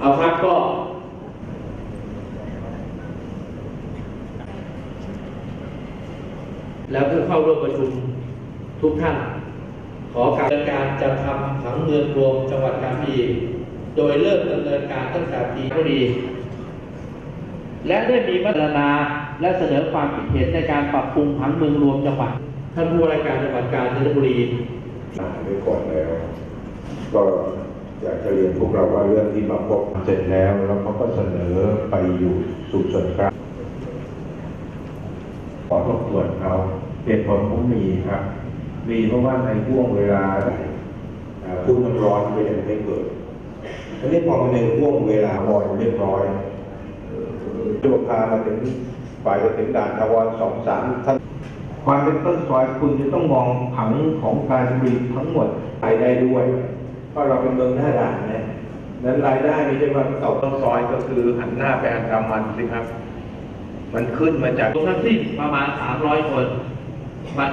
เอาครับก็ แล้วก็เข้าร่วมประชุมทุกท่าน ขอการดำเนินการจัดทำผังเมืองรวมจังหวัดกาญจนบุรีโดยเริ่มดำเนินการตั้งแต่ปีบุรีและได้มีมาตรนาและเสนอความคิดเห็นในการปรับปรุงผังเมืองรวมจังหวัด ท่านผู้ว่าราชการจังหวัดกาญจนบุรีอ่านไว้ก่อนแล้วก็ อยากจะเรียนพวกเราว่าเรื่องที่มาพบเสร็จแล้วแล้วเขาก็เสนอไปอยู่สู่ส่วนกลางขอทบทวนเอาเหตุผลผมมีครับ มีเพราะว่าในห่วงเวลาอ่าพุ่นน้ำร้อนก็ยังไม่เกิดทีนี้พอมาในห่วงเวลาวอยเรียบร้อยจุกพามาถึงฝ่ายจะถึงด่านทาวรสองสามท่านความเป็นต้นซอยคุณจะต้องมองผังของการผลิตทั้งหมดรายได้ด้วย เพราะเราเป็นเมืองหน้าด่านเนี่ยนั้นรายได้ไม่ใช่ว่าเสาต้นซอยก็คือหันหน้าไปอันดามันสิครับ มันขึ้นมาจากรวมทั้งสิ้นประมาณ 300 คนบัดนี้